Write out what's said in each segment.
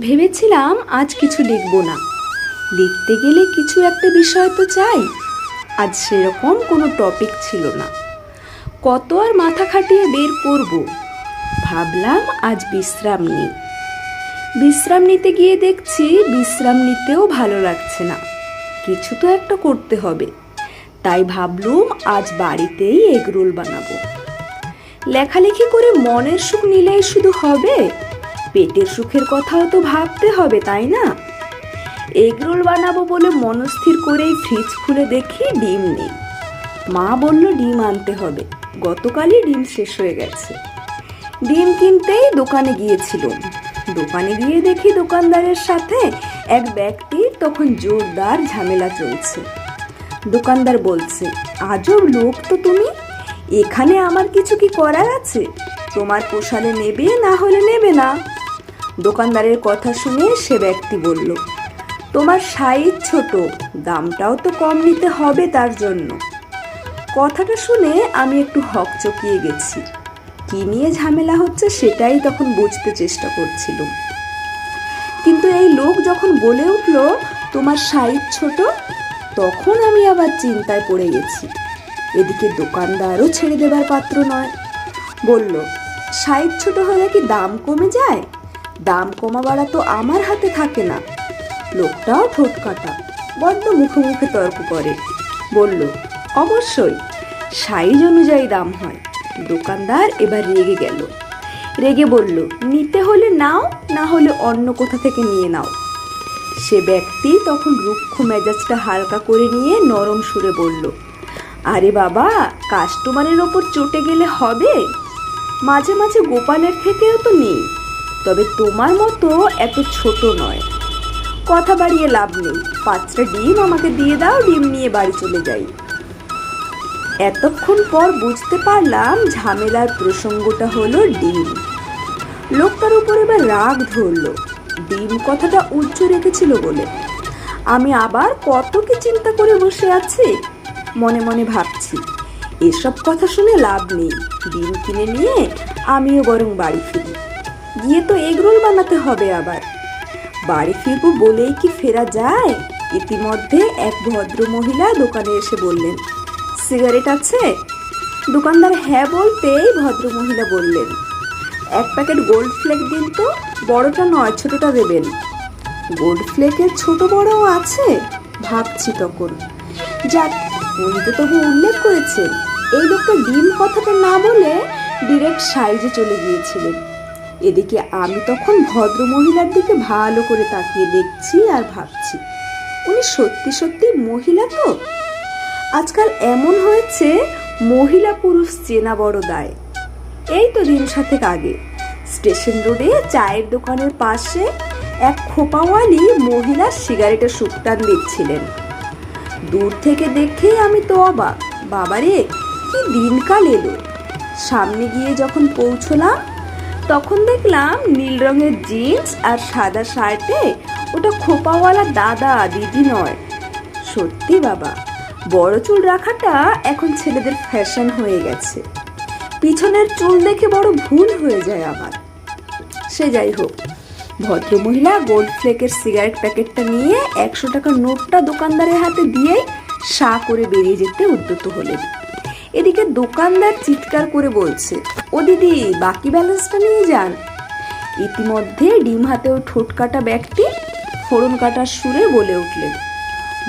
ভেবেছিলাম আজ কিছু লিখব না। লিখতে গেলে কিছু একটা বিষয় তো চাই। আজ সেরকম কোনো টপিক ছিল না। কত আর মাথা খাটিয়ে বের করব? ভাবলাম আজ বিশ্রাম নিই। বিশ্রাম নিতে গিয়ে দেখছি বিশ্রাম নিতেও ভালো লাগছে না। কিছু তো একটা করতে হবে। তাই ভাবলুম আজ বাড়িতেই এগরোল বানাবো। লেখালেখি করে মনের সুখ নিলেই শুধু হবে? পেটের সুখের কথাও তো ভাবতে হবে, তাই না? এগরোল বানাবো বলে মনস্থির করেই ফ্রিজ খুলে দেখি ডিম নেই। মা বলল, ডিম আনতে হবে। গতকালই ডিম শেষ হয়ে গেছে। ডিম কিনতেই দোকানে গিয়েছিলাম। দোকানে গিয়ে দেখি দোকানদারের সাথে এক ব্যক্তির তখন জোরদার ঝামেলা চলছে। দোকানদার বলছে, আজব লোক তো তুমি। এখানে আমার কিছু কি করার আছে? তোমার পোষালে নেবে না হলে নেবে না। দোকানদারের কথা শুনে সে ব্যক্তি বলল, তোমার সাইজ ছোট, দামটাও তো কম নিতে হবে তার জন্য। কথাটা শুনে আমি একটু হকচকিয়ে গেছি। কি নিয়ে ঝামেলা হচ্ছে সেটাই তখন বুঝতে চেষ্টা করছিলাম। কিন্তু এই লোক যখন বলে উঠল, তোমার সাইজ ছোট তখন আমি আবার চিন্তায় পড়ে গেছি। এদিকে দোকানদারও ছেড়ে দেবার পাত্র নয়। বলল, সাইজ ছোট হলে কি দাম কমে যায়? দাম কমাবাড়া তো আমার হাতে থাকে না। লোকটাও ঠোঁট কাটা, বড্ড মুখে মুখে তর্ক করে। বলল, অবশ্যই, সাইজ অনুযায়ী দাম হয়। দোকানদার এবার রেগে গেল। রেগে বলল, নিতে হলে নাও, না হলে অন্য কোথা থেকে নিয়ে নাও। সে ব্যক্তি তখন রুক্ষ মেজাজটা হালকা করে নিয়ে নরম সুরে বলল, আরে বাবা, কাস্টমারের ওপর চটে গেলে হবে? মাঝে মাঝে গোপালের থেকেও তো নেই। তবে তোমার মতো এত ছোট নয়। কথা বাড়িয়ে লাভ নেই। পাঁচটা ডিম আমাকে দিয়ে দাও, ডিম নিয়ে বাড়ি চলে যাই। এতক্ষণ পর বুঝতে পারলাম ঝামেলার প্রসঙ্গটা হলো ডিম। লোকটার উপর এবার রাগ ধরলো। ডিম কথাটা উচ্চ রেখেছিল বলে। আমি আবার কত কি চিন্তা করে বসে আছি? মনে মনে ভাবছি। এসব কথা শুনে লাভ নেই। ডিম কিনে নিয়ে আমিও বরং বাড়ি ফিরি। গিয়ে তো এগরোল বানাতে হবে আবার। বাড়ি ফিরবো বলেই কি ফেরা যায়? ইতিমধ্যে এক ভদ্র মহিলা দোকানে এসে বললেন, সিগারেট আছে? দোকানদার হ্যাঁ বলতেই ভদ্র মহিলা বললেন, এক প্যাকেট গোল্ড ফ্লেক দিন তো, বড়টা নয়, ছোটটা দেবেন। গোল্ড ফ্লেকের ছোট বড়ও আছে? ভাবছি তখন। যাক, উনি তো তবু উল্লেখ করেছেন, এই লোকটা ডিম কথাটা না বলে ডিরেক্ট সাইজে চলে গিয়েছিলেন। এদিকে আমি তখন ভদ্র মহিলার দিকে ভালো করে তাকিয়ে দেখছি আর ভাবছি, উনি সত্যি সত্যি মহিলা তো? আজকাল এমন হয়েছে, মহিলা পুরুষ চেনা বড় দায়। এই তো দিন সাথেক আগে। স্টেশন রোডে চায়ের দোকানের পাশে এক খোপাওয়ালি মহিলা সিগারেটের সুকটান দিচ্ছিলেন। দূর থেকে দেখে আমি তো অবাক, বাবারে, কি দিনকাল এলো। সামনে গিয়ে যখন পৌঁছলাম তখন দেখলাম নীল রঙের জিন্স আর সাদা শার্টে ওটা খোপাওয়ালা দাদা দিদি নয়। সত্যি বাবা, বড় চুল রাখাটা এখন ছেলেদের ফ্যাশন হয়ে গেছে। পিছনের চুল দেখে বড় ভুল হয়ে যায় আমার সে যাই হোক, ভদ্রমহিলা গোল্ড ফ্লেকের সিগারেট প্যাকেটটা নিয়ে একশো টাকার নোটটা দোকানদারের হাতে দিয়েই সা করে বেরিয়ে যেতে উদ্যত হলেন। এদিকে দোকানদার চিৎকার করে বলছে, ও দিদি, বাকি ব্যালেন্সটা নিয়ে যান। ইতিমধ্যে ডিম হাতেও ঠোঁট কাটা ব্যক্তি ফোড়ন কাটার সুরে বলে উঠলেন,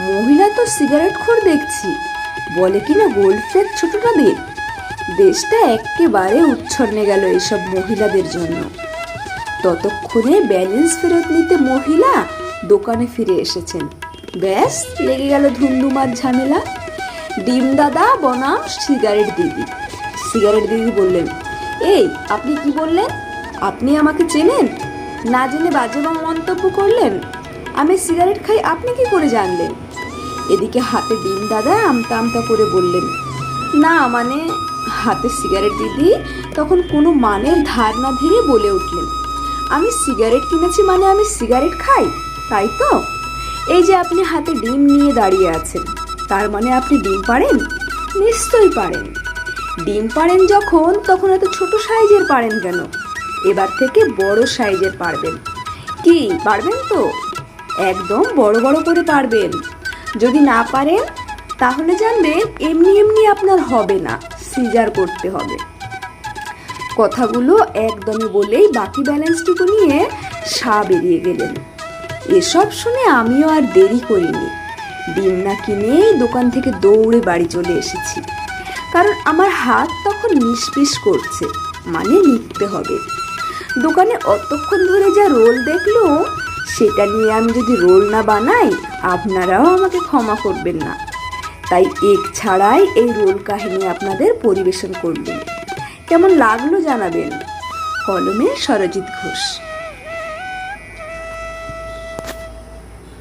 মহিলা তো সিগারেট খোর দেখছি, বলে কিনা গোল্ড ফ্লেক ছোটটা দিন দেশটা একেবারে উচ্ছন্নে গেল এইসব মহিলাদের জন্য। ততক্ষণে ব্যালেন্স ফেরত নিতে মহিলা দোকানে ফিরে এসেছেন। ব্যাস, লেগে গেল ধুমধুমার ঝামেলা। ডিম দাদা, বনাম, সিগারেট দিদি। সিগারেট দিদি বললেন, এই, আপনি কি বললেন? আপনি আমাকে চেনেন? না জেনে বাজে মন্তব্য করলেন? আমি সিগারেট খাই, আপনি কি করে জানলেন? এদিকে হাতে ডিম দাদা আমতা আমতা করে বললেন, না মানে হাতে সিগারেট দিদি তখন কোনো মানের ধার না ধীরে বলে উঠলেন, আমি সিগারেট কিনেছি মানে আমি সিগারেট খাই, তাই তো? এই যে আপনি হাতে ডিম নিয়ে দাঁড়িয়ে আছেন। তার মানে আপনি ডিম পারেন নিশ্চয়ই পারেন ডিম পারেন যখন, তখন এত ছোট সাইজের পারেন কেন? এবার থেকে বড় সাইজের পারবেন কি পারবেন তো? একদম বড় বড় করে পারবেন যদি না পারেন, তাহলে জানবেন এমনি এমনি আপনার হবে না, সিজার করতে হবে। কথাগুলো একদমই বলেই বাকি ব্যালেন্সটুকু নিয়ে সা বেরিয়ে গেলেন। এসব শুনে আমিও আর দেরি করিনি। ডিম না কিনেই দোকান থেকে দৌড়ে বাড়ি চলে এসেছি। কারণ আমার হাত তখন নিষ্পিস করছে মানে লিখতে হবে। দোকানে অতক্ষণ ধরে যা রোল দেখল, সেটা নিয়ে আমি যদি রোল না বানাই, আপনারাও আমাকে ক্ষমা করবেন না। তাই এক ছাড়াই এই রোল কাহিনী আপনাদের পরিবেশন করলাম। কেমন লাগল জানাবেন। কলমে সরজিৎ ঘোষ।